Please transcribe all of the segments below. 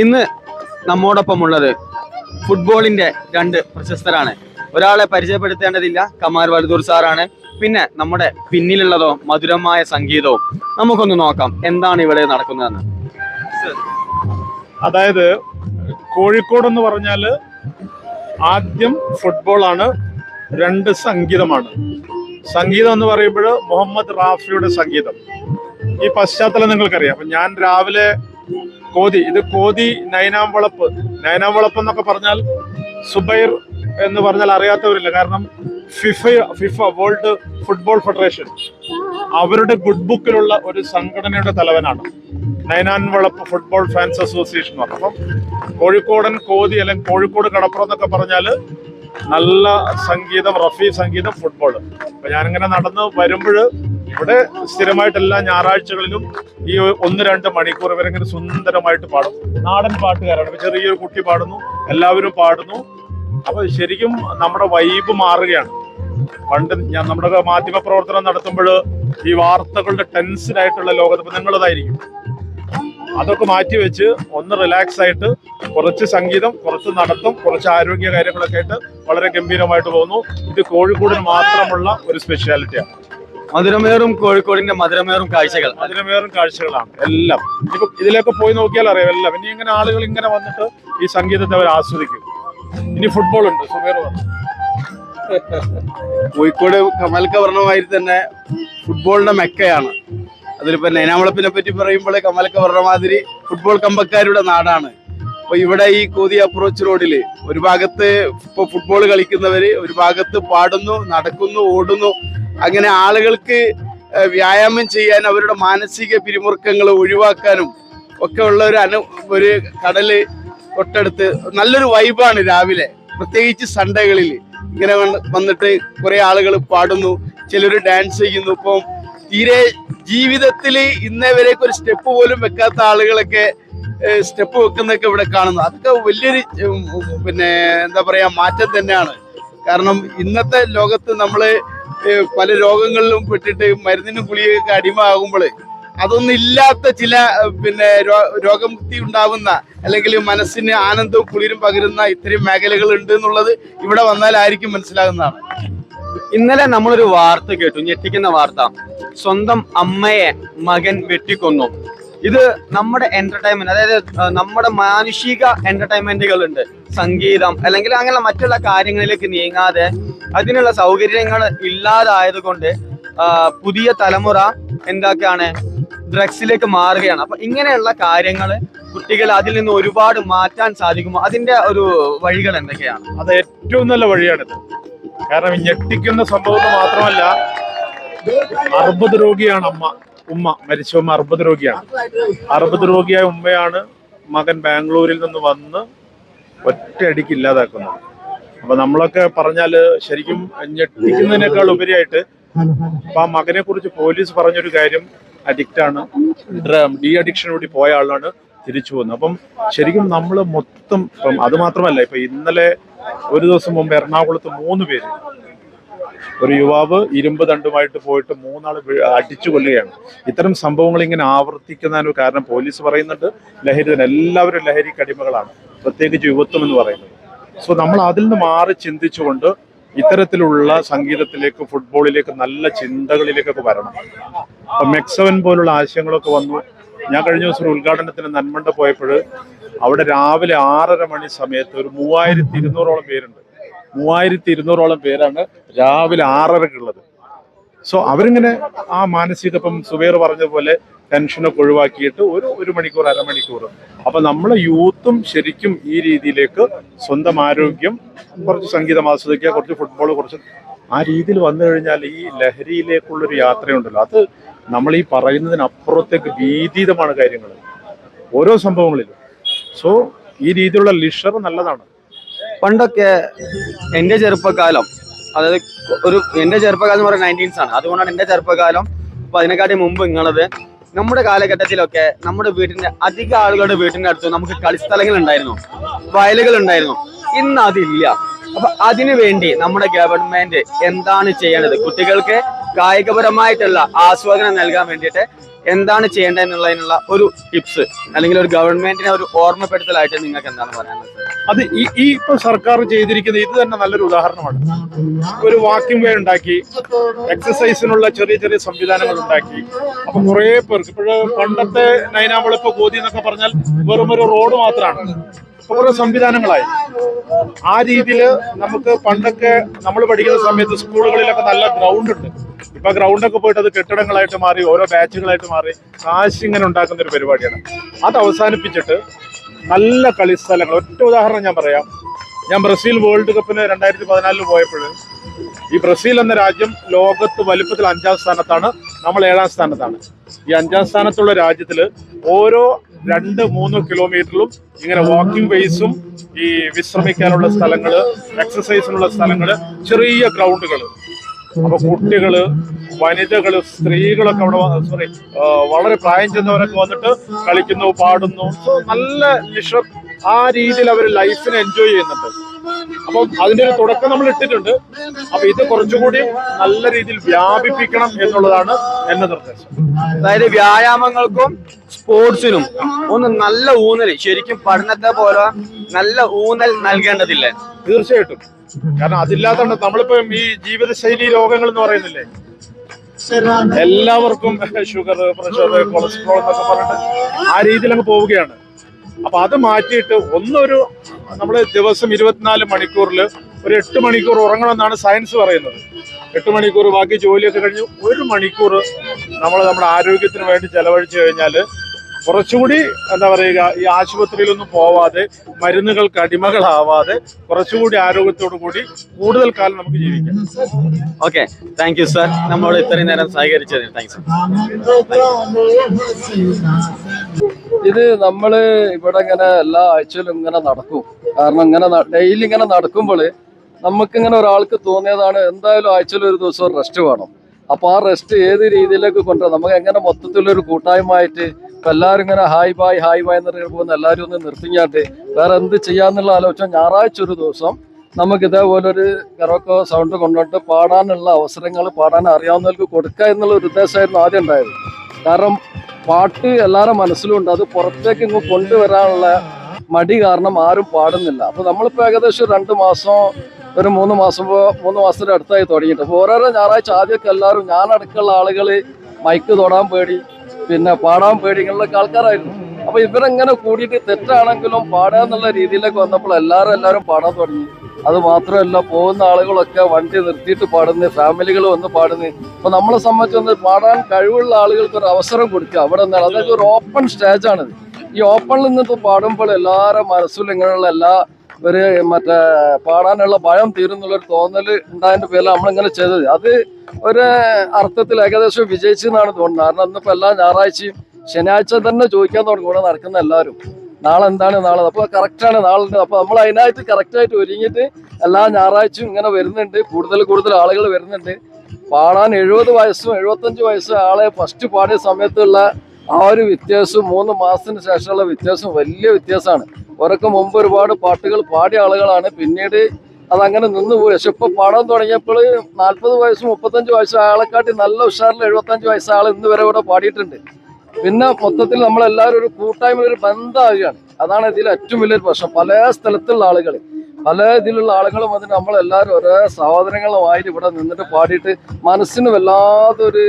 ഇന്ന് നമ്മോടൊപ്പം ഉള്ളത് ഫുട്ബോളിന്റെ രണ്ട് പ്രശസ്തരാണ്. ഒരാളെ പരിചയപ്പെടുത്തേണ്ടതില്ല കമാർ വലുതൂർ സാറാണ്. പിന്നെ നമ്മുടെ പിന്നിലുള്ളതോ മധുരമായ സംഗീതവും നമുക്കൊന്ന് നോക്കാം എന്താണ് ഇവിടെ നടക്കുന്നതെന്ന്. അതായത് കോഴിക്കോട് എന്ന് പറഞ്ഞാൽ ആദ്യം ഫുട്ബോൾ ആണ് രണ്ട് സംഗീതമാണ്. സംഗീതം എന്ന് പറയുമ്പോൾ മുഹമ്മദ് റാഫിയുടെ സംഗീതം. ഈ പശ്ചാത്തലം നിങ്ങൾക്കറിയാം. അപ്പൊ ഞാൻ രാവിലെ കോതി ഇത് കോതി നൈനാം വളപ്പ് നൈനാം വളപ്പ് എന്നൊക്കെ പറഞ്ഞാൽ സുബൈർ എന്ന് പറഞ്ഞാൽ അറിയാത്തവരില്ല. കാരണം FIFA FIFA world football federation അവരുടെ ഗുഡ് ബുക്കിലുള്ള ഒരു സംഘടനയുടെ തലവനാണ്. Nainan Valappu football fans association എന്ന് പറഞ്ഞു അപ്പം കോഴിക്കോടൻ കോതി അല്ലെങ്കിൽ കോഴിക്കോട് കടപ്പുറം എന്നൊക്കെ പറഞ്ഞാൽ നല്ല സംഗീതം റഫി സംഗീതം ഫുട്ബോൾ. അപ്പൊ ഞാനിങ്ങനെ നടന്ന് വരുമ്പോൾ ഇവിടെ സ്ഥിരമായിട്ട് എല്ലാ ഞായറാഴ്ചകളിലും ഈ ഒന്ന് രണ്ട് മണിക്കൂർ ഇവരിങ്ങനെ സുന്ദരമായിട്ട് പാടും. നാടൻ പാട്ടുകാരാണ്. ചെറിയൊരു കുട്ടി പാടുന്നു എല്ലാവരും പാടുന്നു. അപ്പൊ ശരിക്കും നമ്മുടെ വൈബ് മാറുകയാണ്. പണ്ട് ഞാൻ നമ്മുടെ മാധ്യമ പ്രവർത്തനം നടത്തുമ്പോൾ ഈ വാർത്തകളുടെ ടെൻഷനായിട്ടുള്ള ലോകത്ത് നിങ്ങളതായിരിക്കും. അതൊക്കെ മാറ്റി വെച്ച് ഒന്ന് റിലാക്സ് ആയിട്ട് കുറച്ച് സംഗീതം കുറച്ച് നടത്തം കുറച്ച് ആരോഗ്യ കാര്യങ്ങളൊക്കെ ആയിട്ട് വളരെ ഗംഭീരമായിട്ട് പോകുന്നു. ഇത് കോഴിക്കോടിന് മാത്രമുള്ള ഒരു സ്പെഷ്യാലിറ്റിയാണ് മധുരമേറും കോഴിക്കോടിന്റെ മധുരമേറും കാഴ്ചകൾ. മധുരമേറും കാഴ്ചകളാണ്. എല്ലാം. ഇപ്പൊ ഇതിലൊക്കെ പോയി നോക്കിയാൽ അറിയാം എല്ലാം. ഇനി ഇങ്ങനെ ആളുകൾ ഇങ്ങനെ വന്നിട്ട് ഈ സംഗീതത്തെ അവർ ആസ്വദിക്കും. ഇനി ഫുട്ബോൾ ഉണ്ട്. സുമേർ കോഴിക്കോട് കമൽക്ക വർണമായി തന്നെ ഫുട്ബോളിന്റെ മെക്കയാണ്. അതിലിപ്പോ നൈനാമളപ്പിനെ പറ്റി പറയുമ്പോൾ കമൽക്ക പറഞ്ഞ മാതിരി ഫുട്ബോൾ കമ്പക്കാരുടെ നാടാണ്. അപ്പൊ ഇവിടെ ഈ കോതി അപ്രോച്ച് റോഡിൽ ഒരു ഭാഗത്ത് ഇപ്പൊ ഫുട്ബോൾ കളിക്കുന്നവര് ഒരു ഭാഗത്ത് പാടുന്നു നടക്കുന്നു ഓടുന്നു. അങ്ങനെ ആളുകൾക്ക് വ്യായാമം ചെയ്യാൻ അവരുടെ മാനസിക പിരിമുറുക്കങ്ങൾ ഒഴിവാക്കാനും ഒക്കെ ഉള്ള ഒരു അനു ഒരു കടൽ തൊട്ടടുത്ത് നല്ലൊരു വൈബാണ് രാവിലെ. പ്രത്യേകിച്ച് സൺഡേകളിൽ ഇങ്ങനെ വന്നിട്ട് കുറെ ആളുകൾ പാടുന്നു ചിലർ ഡാൻസ് ചെയ്യുന്നു. ഇപ്പം തീരെ ജീവിതത്തിൽ ഇന്നേ വരേക്ക് ഒരു സ്റ്റെപ്പ് പോലും വെക്കാത്ത ആളുകളൊക്കെ സ്റ്റെപ്പ് വെക്കുന്നൊക്കെ ഇവിടെ കാണുന്നു. അതൊക്കെ വലിയൊരു പിന്നെ എന്താ പറയാ മാറ്റം തന്നെയാണ്. കാരണം ഇന്നത്തെ ലോകത്ത് നമ്മൾ ഏഹ്, പല രോഗങ്ങളിലും പെട്ടിട്ട് മരുന്നിനും ഗുളികയൊക്കെ അടിമയാകുമ്പോൾ അതൊന്നും ഇല്ലാത്ത ചില പിന്നെ രോഗമുക്തി ഉണ്ടാവുന്ന അല്ലെങ്കിൽ മനസ്സിന് ആനന്ദവും കുളിരും പകരുന്ന ഇത്രയും മേഖലകൾ ഉണ്ട് എന്നുള്ളത് ഇവിടെ വന്നാൽ ആയിരിക്കും മനസ്സിലാകുന്നതാണ്. ഇന്നലെ നമ്മളൊരു വാർത്ത കേട്ടു ഞെട്ടിക്കുന്ന വാർത്ത. സ്വന്തം അമ്മയെ മകൻ വെട്ടിക്കൊന്നു. ഇത് നമ്മുടെ എന്റർടൈൻമെന്റ് അതായത് നമ്മുടെ മാനുഷിക എന്റർടൈൻമെന്റുകൾ ഉണ്ട് സംഗീതം അല്ലെങ്കിൽ അങ്ങനെ മറ്റുള്ള കാര്യങ്ങളിലേക്ക് നീങ്ങാതെ അതിനുള്ള സൗകര്യങ്ങൾ ഇല്ലാതായത് കൊണ്ട് പുതിയ തലമുറ എന്താക്കാണ് ഡ്രഗ്സിലേക്ക് മാറുകയാണ്. അപ്പൊ ഇങ്ങനെയുള്ള കാര്യങ്ങൾ കുട്ടികൾ അതിൽ നിന്ന് ഒരുപാട് മാറ്റാൻ സാധിക്കുമോ? അതിന്റെ ഒരു വഴികൾ എന്തൊക്കെയാണ്? അത് ഏറ്റവും നല്ല വഴിയാണ് കാരണം ഞെട്ടിക്കുന്ന സംഭവം മാത്രമല്ല അർബുദ രോഗിയാണ് അമ്മ ഉമ്മ മരിച്ച ഉമ്മ അർബുദ രോഗിയാണ്. അർബുദ രോഗിയായ ഉമ്മയാണ് മകൻ ബാംഗ്ലൂരിൽ നിന്ന് വന്ന് ഒറ്റയടിക്ക് ഇല്ലാതാക്കുന്നത്. അപ്പൊ നമ്മളൊക്കെ പറഞ്ഞാൽ ശരിക്കും ഞെട്ടിക്കുന്നതിനേക്കാൾ ഉപരിയായിട്ട് അപ്പൊ ആ മകനെ കുറിച്ച് പോലീസ് പറഞ്ഞൊരു കാര്യം അഡിക്റ്റ് ആണ്. ഡി അഡിക്ഷനോടി പോയ ആളാണ് തിരിച്ചു പോകുന്നത് അപ്പം ശരിക്കും നമ്മൾ മൊത്തം ഇപ്പം അത് മാത്രമല്ല ഇപ്പൊ ഇന്നലെ ഒരു ദിവസം മുമ്പ് എറണാകുളത്ത് മൂന്ന് പേര്. ഒരു യുവാവ് ഇരുമ്പ് ദണ്ടുമായിട്ട് പോയിട്ട് മൂന്നാൾ അടിച്ചു കൊല്ലുകയാണ്. ഇത്തരം സംഭവങ്ങൾ ഇങ്ങനെ ആവർത്തിക്കുന്നതിന് കാരണം പോലീസ് പറയുന്നുണ്ട് ലഹരി എല്ലാവരും ലഹരി കടിമകളാണ് പ്രത്യേകിച്ച് യുവത്വം എന്ന് പറയുന്നത്. സോ നമ്മൾ അതിൽ നിന്ന് മാറി ചിന്തിച്ചുകൊണ്ട് ഇത്തരത്തിലുള്ള സംഗീതത്തിലേക്ക് ഫുട്ബോളിലേക്ക് നല്ല ചിന്തകളിലേക്കൊക്കെ വരണം. അപ്പൊ മെക്സവൻ പോലുള്ള ആശയങ്ങളൊക്കെ വന്നു. ഞാൻ കഴിഞ്ഞ ദിവസം ഒരു ഉദ്ഘാടനത്തിന് നന്മണ്ട പോയപ്പോൾ അവിടെ രാവിലെ ആറര മണി സമയത്ത് ഒരു മൂവായിരത്തി ഇരുന്നൂറോളം പേരുണ്ട്. മൂവായിരത്തി ഇരുന്നൂറോളം പേരാണ് രാവിലെ ആറരക്കുള്ളത് സോ അവരിങ്ങനെ ആ മാനസിക ഇപ്പം സുബേർ പറഞ്ഞതുപോലെ ടെൻഷനൊക്കെ ഒഴിവാക്കിയിട്ട് ഒരു ഒരു മണിക്കൂർ അരമണിക്കൂർ. അപ്പൊ നമ്മളെ യൂത്തും ശരിക്കും ഈ രീതിയിലേക്ക് സ്വന്തം ആരോഗ്യം കുറച്ച് സംഗീതം ആസ്വദിക്കുക കുറച്ച് ഫുട്ബോൾ കുറച്ച് ആ രീതിയിൽ വന്നു കഴിഞ്ഞാൽ ഈ ലഹരിയിലേക്കുള്ളൊരു യാത്രയുണ്ടല്ലോ. അത് നമ്മൾ ഈ പറയുന്നതിനപ്പുറത്തേക്ക് ഭീതിതമാണ് കാര്യങ്ങൾ. ഓരോ സംഭവങ്ങളിലും. സോ ഈ രീതിയിലുള്ള ലിഷർ നല്ലതാണ്. പണ്ടൊക്കെ എന്റെ ചെറുപ്പകാലം അതായത് ഒരു എന്റെ ചെറുപ്പകാലം എന്ന് പറയുന്നത് നയന്റീൻസ് ആണ്. അതുകൊണ്ടാണ് എന്റെ ചെറുപ്പകാലം അപ്പൊ അതിനെക്കാട്ടി മുമ്പ് ഇങ്ങനത് നമ്മുടെ കാലഘട്ടത്തിലൊക്കെ നമ്മുടെ വീട്ടിന്റെ അധിക ആളുകളുടെ വീട്ടിന്റെ അടുത്ത് നമുക്ക് കളിസ്ഥലങ്ങൾ ഉണ്ടായിരുന്നു. വയലുകൾ ഉണ്ടായിരുന്നു. ഇന്ന് അതില്ല. അപ്പൊ അതിനുവേണ്ടി നമ്മുടെ ഗവൺമെന്റ് എന്താണ് ചെയ്യേണ്ടത്? കുട്ടികൾക്ക് കായികപരമായിട്ടുള്ള ആസ്വാദനം നൽകാൻ വേണ്ടിയിട്ട് എന്താണ് ചെയ്യേണ്ടത് എന്നുള്ളതിനുള്ള ഒരു ടിപ്സ് അല്ലെങ്കിൽ ഒരു ഗവൺമെന്റിനെ ഒരു ഓർമ്മപ്പെടുത്തലായിട്ട് നിങ്ങൾക്ക് എന്താണ് പറയാനുള്ളത് അത് ഈ ഈ ഇപ്പൊ സർക്കാർ ചെയ്തിരിക്കുന്ന ഇത് തന്നെ നല്ലൊരു ഉദാഹരണമാണ്. ഒരു വാക്കിംഗ് വേ ഉണ്ടാക്കി എക്സസൈസിനുള്ള ചെറിയ ചെറിയ സംവിധാനങ്ങൾ ഉണ്ടാക്കി. അപ്പൊ കുറെ പേർക്ക് ഇപ്പോഴ് പണ്ടത്തെ നൈനാമ്പളിപ്പോ ഗോതി എന്നൊക്കെ പറഞ്ഞാൽ വെറും ഒരു റോഡ് മാത്രമാണ് ഇപ്പൊ കുറെ സംവിധാനങ്ങളായി. ആ രീതിയിൽ നമുക്ക് പണ്ടൊക്കെ നമ്മൾ പഠിക്കുന്ന സമയത്ത് സ്കൂളുകളിലൊക്കെ നല്ല ഗ്രൗണ്ട് ഉണ്ട്. ഇപ്പൊ ഗ്രൗണ്ടൊക്കെ പോയിട്ട് അത് കെട്ടിടങ്ങളായിട്ട് മാറി ഓരോ ബാച്ചുകളായിട്ട് മാറി കാശ് ഇങ്ങനെ ഉണ്ടാക്കുന്ന ഒരു പരിപാടിയാണ്. അത് അവസാനിപ്പിച്ചിട്ട് നല്ല കളിസ്ഥലങ്ങൾ. ഒറ്റ ഉദാഹരണം ഞാൻ പറയാം. ഞാൻ ബ്രസീൽ വേൾഡ് കപ്പിന് രണ്ടായിരത്തി പതിനാലിൽ പോയപ്പോൾ ഈ ബ്രസീൽ എന്ന രാജ്യം ലോകത്ത് വലിപ്പത്തിൽ അഞ്ചാം സ്ഥാനത്താണ് നമ്മൾ ഏഴാം സ്ഥാനത്താണ്. ഈ അഞ്ചാം സ്ഥാനത്തുള്ള രാജ്യത്തിൽ ഓരോ രണ്ട് മൂന്ന് കിലോമീറ്ററിലും ഇങ്ങനെ വാക്കിംഗ് വേസും ഈ വിശ്രമിക്കാനുള്ള സ്ഥലങ്ങൾ എക്സസൈസിനുള്ള സ്ഥലങ്ങൾ ചെറിയ ഗ്രൗണ്ടുകൾ അപ്പൊ കുട്ടികൾ വനിതകൾ സ്ത്രീകളൊക്കെ അവിടെ സോറി വളരെ പ്രായം ചെന്നവരൊക്കെ വന്നിട്ട് കളിക്കുന്നു പാടുന്നു. നല്ല ലിഷർ ആ രീതിയിൽ അവർ ലൈഫിനെ എൻജോയ് ചെയ്യുന്നുണ്ട്. അപ്പം അതിന്റെ ഒരു തുടക്കം നമ്മൾ ഇട്ടിട്ടുണ്ട്. അപ്പൊ ഇത് കുറച്ചുകൂടി നല്ല രീതിയിൽ വ്യാപിപ്പിക്കണം എന്നുള്ളതാണ് എന്റെ നിർദ്ദേശം. അതായത് വ്യായാമങ്ങൾക്കും സ്പോർട്സിനും ഒന്ന് നല്ല ഊന്നൽ ശരിക്കും പഠനത്തെ പോലെ നല്ല ഊന്നൽ നൽകേണ്ടതില്ലേ? തീർച്ചയായിട്ടും. കാരണം അതില്ലാത്തതുകൊണ്ട് നമ്മളിപ്പം ഈ ജീവിതശൈലി രോഗങ്ങൾ എന്ന് പറയുന്നില്ലേ? എല്ലാവർക്കും ഷുഗർ പ്രഷർ കൊളസ്ട്രോൾ എന്നൊക്കെ പറഞ്ഞിട്ട് ആ രീതിയിൽ അങ്ങ് പോവുകയാണ്. അപ്പൊ അത് മാറ്റിയിട്ട് ഒന്നൊരു നമ്മൾ ദിവസം ഇരുപത്തിനാല് മണിക്കൂറിൽ ഒരു എട്ട് മണിക്കൂർ ഉറങ്ങണമെന്നാണ് സയൻസ് പറയുന്നത്. എട്ട് മണിക്കൂർ ബാക്കി ജോലിയൊക്കെ കഴിഞ്ഞ് ഒരു മണിക്കൂർ നമ്മൾ നമ്മുടെ ആരോഗ്യത്തിന് വേണ്ടി ചെലവഴിച്ചു കഴിഞ്ഞാൽ കുറച്ചുകൂടി എന്താ പറയുക ഈ ആശുപത്രിയിലൊന്നും പോവാതെ മരുന്നുകൾക്ക് അടിമകളാവാതെ കുറച്ചുകൂടി ആരോഗ്യത്തോടു കൂടി കൂടുതൽ കാലം നമുക്ക് ജീവിക്കാം. ഓക്കെ താങ്ക് യു സർ നമ്മളോട് ഇത്രയും നേരം സഹകരിച്ചതിന് താങ്ക്സ് ഇത് നമ്മൾ ഇവിടെ ഇങ്ങനെ എല്ലാ ആഴ്ചയിലും ഇങ്ങനെ നടക്കും. കാരണം ഇങ്ങനെ ഡെയിലി ഇങ്ങനെ നടക്കുമ്പോൾ നമുക്ക് ഇങ്ങനെ ഒരാൾക്ക് തോന്നിയതാണ് എന്തായാലും ആഴ്ചയിൽ ഒരു ദിവസം റെസ്റ്റ് വേണം. അപ്പൊ ആ റെസ്റ്റ് ഏത് രീതിയിലേക്ക് കൊണ്ടുവരാം നമുക്ക് എങ്ങനെ മൊത്തത്തിലൊരു കൂട്ടായ്മയായിട്ട് ഇപ്പൊ എല്ലാവരും ഇങ്ങനെ ഹായ് ബായ് ഹായ് ബായ് എന്ന് പോകുന്ന എല്ലാവരും ഒന്ന് നിർത്തിങ്ങാട്ട് വേറെ എന്ത് ചെയ്യാന്നുള്ള ആലോചന ഞായറാഴ്ച ഒരു ദിവസം നമുക്ക് ഇതേപോലെ ഒരു കറോക്കോ സൗണ്ട് കൊണ്ടുവന്നിട്ട് പാടാനുള്ള അവസരങ്ങൾ പാടാൻ അറിയാവുന്നവർക്ക് കൊടുക്കുക എന്നുള്ള ഒരു ഉദ്ദേശമായിരുന്നു ആദ്യം ഉണ്ടായത്. കാരണം പാട്ട് എല്ലാവരുടെ മനസ്സിലുണ്ട് അത് പുറത്തേക്ക് ഇങ്ങ് കൊണ്ടുവരാനുള്ള മടി കാരണം ആരും പാടുന്നില്ല. അപ്പൊ നമ്മളിപ്പോ ഏകദേശം രണ്ട് മാസം ഒരു മൂന്ന് മാസം മൂന്ന് മാസത്തിന്റെ അടുത്തായി തുടങ്ങിയിട്ട്. അപ്പൊ ഓരോരോ ഞായറാഴ്ച ആദ്യമൊക്കെ എല്ലാവരും ഞാനടക്കമുള്ള ആളുകൾ മൈക്ക് തൊടാൻ പേടി പിന്നെ പാടാൻ പേടി ഇങ്ങനെയുള്ള ആൾക്കാരായിരുന്നു. അപ്പൊ ഇവരെങ്ങനെ കൂടിയിട്ട് തെറ്റാണെങ്കിലും പാടുക എന്നുള്ള രീതിയിലേക്ക് വന്നപ്പോൾ എല്ലാവരും എല്ലാവരും പാടാൻ തുടങ്ങി. അത് മാത്രമല്ല പോകുന്ന ആളുകളൊക്കെ വണ്ടി നിർത്തിയിട്ട് പാടുന്നു ഫാമിലികൾ വന്ന് പാടുന്നു. അപ്പൊ നമ്മളെ സംബന്ധിച്ച് വന്ന് പാടാൻ കഴിവുള്ള ആളുകൾക്ക് ഒരു അവസരം കൊടുക്കുക. അവിടെ നിന്നാണ്. അതൊക്കെ ഒരു ഓപ്പൺ സ്റ്റേജാണിത് ഈ ഓപ്പണിൽ നിന്നിട്ട് പാടുമ്പോൾ എല്ലാവരുടെ മനസ്സിലും ഇങ്ങനെയുള്ള എല്ലാ ഒരു മറ്റേ പാടാനുള്ള ഭയം തീരുന്നുള്ളൊരു തോന്നൽ ഉണ്ടായതിന്റെ പേരിൽ നമ്മളിങ്ങനെ ചെയ്തത്. അത് ഒരു അർത്ഥത്തിൽ ഏകദേശം വിജയിച്ചു എന്നാണ് തോന്നുന്നത്. കാരണം ഇന്നിപ്പോ എല്ലാ ഞായറാഴ്ചയും ശനിയാഴ്ച തന്നെ ചോദിക്കാൻ തുടങ്ങി. ഇവിടെ നടക്കുന്ന എല്ലാവരും. നാളെ? എന്താണ് നാളെ അപ്പൊ കറക്റ്റാണ് നാളെ അപ്പോൾ അപ്പൊ നമ്മൾ അതിനായിട്ട് കറക്റ്റായിട്ട് ഒരുങ്ങിയിട്ട് എല്ലാ ഞായറാഴ്ചയും ഇങ്ങനെ വരുന്നുണ്ട്. കൂടുതൽ കൂടുതൽ ആളുകൾ വരുന്നുണ്ട്. പാടാൻ എഴുപത് വയസ്സും എഴുപത്തഞ്ച് വയസ്സും ആളെ ഫസ്റ്റ് പാടിയ സമയത്തുള്ള ആ ഒരു വ്യത്യാസവും മൂന്ന് മാസത്തിന് ശേഷമുള്ള വ്യത്യാസവും വലിയ വ്യത്യാസമാണ്. അവരൊക്കെ മുമ്പ് ഒരുപാട് പാട്ടുകൾ പാടിയ ആളുകളാണ്. പിന്നീട് അതങ്ങനെ നിന്ന് പോയി. പക്ഷെ ഇപ്പൊ പാടാൻ തുടങ്ങിയപ്പോൾ നാൽപ്പത് വയസ്സും മുപ്പത്തഞ്ച് വയസ്സും ആളെക്കാട്ടി നല്ല ഉഷാറിൽ എഴുപത്തഞ്ച് വയസ്സായ ആൾ ഇന്ന് വരെ ഇവിടെ പാടിയിട്ടുണ്ട്. പിന്നെ മൊത്തത്തിൽ നമ്മളെല്ലാവരും ഒരു കൂട്ടായ്മ ഒരു ബന്ധമാകുകയാണ് അതാണ് ഇതിൽ ഏറ്റവും വലിയൊരു പ്രശ്നം. പല സ്ഥലത്തുള്ള ആളുകൾ പല ഇതിലുള്ള ആളുകളും അതിന് നമ്മളെല്ലാവരും ഒരേ സഹോദരങ്ങളുമായിട്ട് ഇവിടെ നിന്നിട്ട് പാടിയിട്ട് മനസ്സിന് വല്ലാത്തൊരു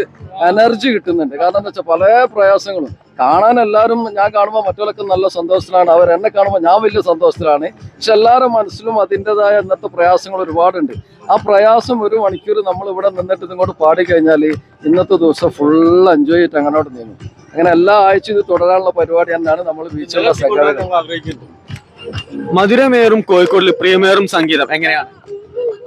എനർജി കിട്ടുന്നുണ്ട്. കാരണം എന്താ വെച്ചാൽ പല പ്രയാസങ്ങളും. കാണാൻ എല്ലാവരും ഞാൻ കാണുമ്പോൾ മറ്റുള്ളവർക്ക് നല്ല സന്തോഷത്തിലാണ്. അവർ എന്നെ കാണുമ്പോൾ ഞാൻ വലിയ സന്തോഷത്തിലാണ്. പക്ഷെ എല്ലാവരുടെ മനസ്സിലും അതിന്റെതായ ഇന്നത്തെ പ്രയാസങ്ങൾ ഒരുപാടുണ്ട്. ആ പ്രയാസം ഒരു മണിക്കൂർ നമ്മൾ ഇവിടെ നിന്നിട്ട് ഇങ്ങോട്ട് പാടി കഴിഞ്ഞാൽ ഇന്നത്തെ ദിവസം ഫുൾ എൻജോയ് ചെയ്തിട്ട് അങ്ങോട്ട് നീങ്ങും. അങ്ങനെ എല്ലാ ആഴ്ചയും ഇത് തുടരാനുള്ള പരിപാടി തന്നെയാണ് നമ്മൾ മധുരമേറും കോഴിക്കോടിൽ പ്രിയമേറും സംഗീതം എങ്ങനെയാണ്?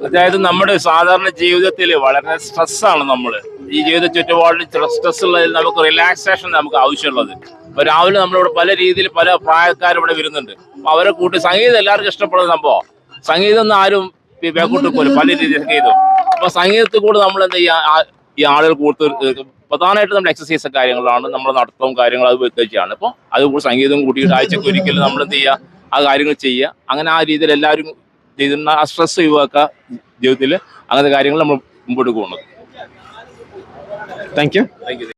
അതായത് നമ്മുടെ സാധാരണ ജീവിതത്തിൽ വളരെ സ്ട്രെസ്സാണ് നമ്മൾ ഈ ജീവിത ചുറ്റുപാടിൽ സ്ട്രെസ് ഉള്ളതിൽ നമുക്ക് റിലാക്സേഷൻ നമുക്ക് ആവശ്യമുള്ളത്. ഇപ്പൊ രാവിലെ നമ്മളിവിടെ പല രീതിയിൽ പല പ്രായക്കാരും ഇവിടെ വരുന്നുണ്ട്. അപ്പൊ അവരെ കൂട്ടി സംഗീതം എല്ലാവർക്കും ഇഷ്ടപ്പെടുന്ന സംഭവം. സംഗീതം ഒന്നും ആരും വേക്കൂട്ട് പോലും പല രീതിയിൽ സംഗീതം. അപ്പൊ സംഗീതത്തിൽ കൂടെ നമ്മൾ എന്താ ചെയ്യാ ആ- ഈ ആളുകൾ കൂടുതൽ പ്രധാനമായിട്ട് നമ്മൾ എക്സസൈസ് കാര്യങ്ങളാണ് നമ്മൾ നടത്തവും കാര്യങ്ങൾ അത് വെക്കുകയാണ് അപ്പോൾ അത് കൂടി സംഗീതം കൂട്ടിയിട്ട് ആഴ്ചക്ക് ഒരിക്കലും നമ്മൾ എന്ത് ചെയ്യുക ആ കാര്യങ്ങൾ ചെയ്യുക. അങ്ങനെ ആ രീതിയിൽ എല്ലാവരും ചെയ്യുന്ന ആ സ്ട്രെസ് ഒഴിവാക്കുക ജീവിതത്തിൽ അങ്ങനത്തെ കാര്യങ്ങൾ നമ്മൾ മുമ്പോട്ട് പോകുന്നത്. Thank you thank you